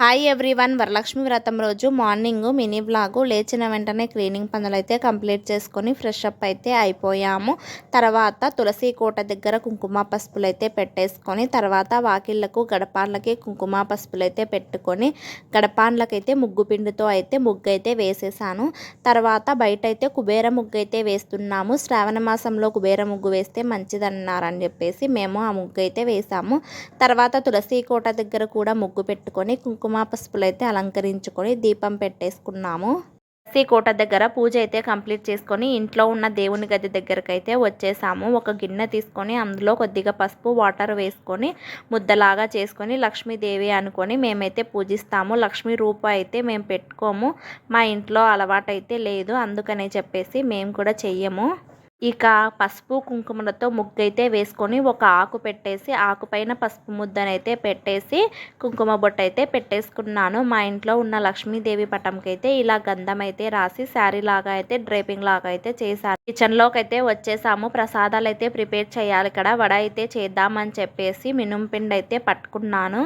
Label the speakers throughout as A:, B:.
A: Hi everyone Varalakshmi వ్రతం రోజు morning mini blog లేచిన వెంటనే క్లీనింగ్ పనులు అయితే కంప్లీట్ చేసుకొని ఫ్రెష్ అప్ అయితే అయిపోయాము. తర్వాత తులసి కోట దగ్గర కుంకుమ పసుపులు అయితే పెట్టేసుకొని తర్వాత వాకిళ్ళకు గడపాన్లకి కుంకుమ పసుపులు అయితే పెట్టుకొని గడపాన్లకైతే ముగ్గు పిండితో అయితే ముగ్గు అయితే వేసేసాను. తర్వాత బయట అయితే కుబేర ముగ్గు అయితే వేస్తున్నాము. శ్రావణ మాసంలో కుబేర ముగ్గు వేస్తే మంచిదన్నారని చెప్పేసి మేము ఆ ముగ్గు అయితే వేసాము. తర్వాత తులసి కోట దగ్గర కూడా ముగ్గు పెట్టుకొని కుంకుమ కుంకుమ పసుపులైతే అలంకరించుకొని దీపం పెట్టేసుకున్నాము. కోట దగ్గర పూజ అయితే కంప్లీట్ చేసుకొని ఇంట్లో ఉన్న దేవుని గది దగ్గరకు అయితే వచ్చేసాము. ఒక గిన్నె తీసుకొని అందులో కొద్దిగా పసుపు వాటర్ వేసుకొని ముద్దలాగా చేసుకొని లక్ష్మీదేవి అనుకొని మేమైతే పూజిస్తాము. లక్ష్మీ రూప అయితే మేము పెట్టుకోము. మా ఇంట్లో అలవాటు అయితే లేదు. అందుకనే చెప్పేసి మేము కూడా చెయ్యము. ఇక పసుపు కుంకుమలతో ముగ్గు అయితే వేసుకొని ఒక ఆకు పెట్టేసి ఆకుపైన పసుపు ముద్దనైతే పెట్టేసి కుంకుమ బొట్టు అయితే పెట్టేసుకున్నాను. మా ఇంట్లో ఉన్న లక్ష్మీదేవి పటంకి అయితే ఇలా గంధం అయితే రాసి శారీ లాగా అయితే డ్రైపింగ్ లాగా అయితే చేశాను. కిచెన్లోకి అయితే వచ్చేసాము. ప్రసాదాలు అయితే ప్రిపేర్ చేయాలి ఇక్కడ వడ అయితే చేద్దామని చెప్పేసి మినుంపిండి అయితే పట్టుకున్నాను.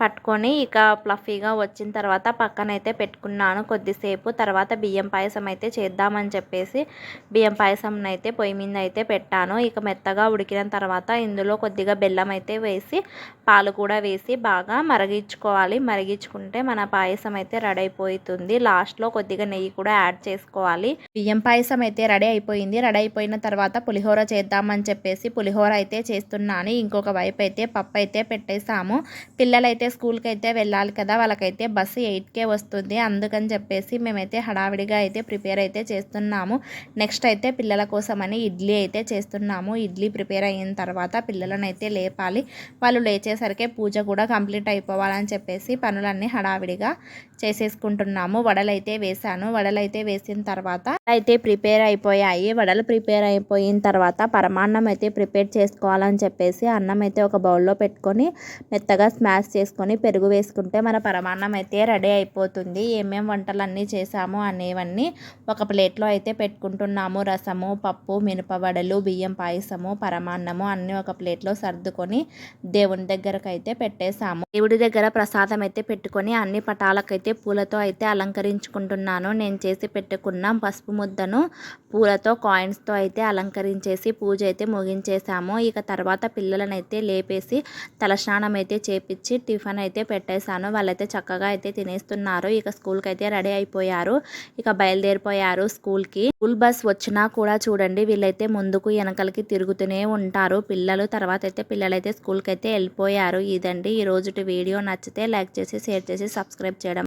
A: పట్టుకొని ఇక ప్లఫీగా వచ్చిన తర్వాత పక్కనైతే పెట్టుకున్నాను కొద్దిసేపు. తర్వాత బియ్యం పాయసం అయితే చేద్దామని చెప్పేసి బియ్యం పాయసం అయితే పొయ్యి మీద అయితే పెట్టాను. ఇక మెత్తగా ఉడికిన తర్వాత ఇందులో కొద్దిగా బెల్లం అయితే వేసి పాలు కూడా వేసి బాగా మరిగించుకోవాలి. మరిగించుకుంటే మన పాయసం అయితే రెడీ అయిపోతుంది. లాస్ట్లో కొద్దిగా నెయ్యి కూడా యాడ్ చేసుకోవాలి. బియ్యం పాయసం అయితే రెడీ అయిపోయింది. రెడీ అయిపోయిన తర్వాత పులిహోర చేద్దామని చెప్పేసి పులిహోర అయితే చేస్తున్నాను. ఇంకొక వైపు అయితే పప్పు అయితే పెట్టేసాము పిల్లలైతే స్కూల్కి అయితే వెళ్ళాలి కదా వాళ్ళకైతే బస్సు ఎయిట్కే వస్తుంది. అందుకని చెప్పేసి మేమైతే హడావిడిగా అయితే ప్రిపేర్ అయితే చేస్తున్నాము. నెక్స్ట్ అయితే పిల్లల కోసమని ఇడ్లీ అయితే చేస్తున్నాము. ఇడ్లీ ప్రిపేర్ అయిన తర్వాత పిల్లలను అయితే లేపాలి. వాళ్ళు లేచేసరికి పూజ కూడా కంప్లీట్ అయిపోవాలని చెప్పేసి పనులన్నీ హడావిడిగా చేసేసుకుంటున్నాము. వడలైతే వేసాను వడలైతే వేసిన తర్వాత అయితే ప్రిపేర్ అయిపోయాయి. వడలు ప్రిపేర్ అయిపోయిన తర్వాత పరమాన్నం అయితే ప్రిపేర్ చేసుకోవాలని చెప్పేసి అన్నం అయితే ఒక బౌల్లో పెట్టుకొని మెత్తగా స్మాష్ చేసుకొని పెరుగు వేసుకుంటే మన పరమాన్నం అయితే రెడీ అయిపోతుంది. ఏమేమి వంటలన్నీ చేసాము అనేవన్నీ ఒక ప్లేట్లో అయితే పెట్టుకుంటున్నాము. రసము పప్పు మినపవడలు బియ్యం పాయసము పరమాన్నము అన్నీ ఒక ప్లేట్లో సర్దుకొని దేవుని దగ్గరకు అయితే పెట్టేశాము. దేవుడి దగ్గర ప్రసాదం అయితే పెట్టుకొని అన్ని పటాలకైతే పూలతో అయితే అలంకరించుకుంటున్నాను. నేను చేసి పెట్టుకున్న పసుపు ముద్దను పూలతో కాయిన్స్తో అయితే అలంకరించేసి పూజ అయితే ముగించేసాము. ఇక తర్వాత పిల్లలను అయితే లేపేసి తలస్నానం అయితే చేపించి టిఫిన్ అయితే పెట్టేశాను. వాళ్ళైతే చక్కగా అయితే తినేస్తున్నారు. ఇక స్కూల్కి అయితే రెడీ అయిపోయారు. ఇక బయలుదేరిపోయారు స్కూల్కి. స్కూల్ బస్ వచ్చినా కూడా చూడండి వీళ్ళైతే ముందుకు వెనకలకి తిరుగుతూనే ఉంటారు. పిల్లలు తర్వాత అయితే పిల్లలైతే స్కూల్కి అయితే వెళ్ళిపోయారు. ఇదండి. ఈ రోజుటి వీడియో నచ్చితే లైక్ చేసి షేర్ చేసి సబ్స్క్రైబ్ చేయడం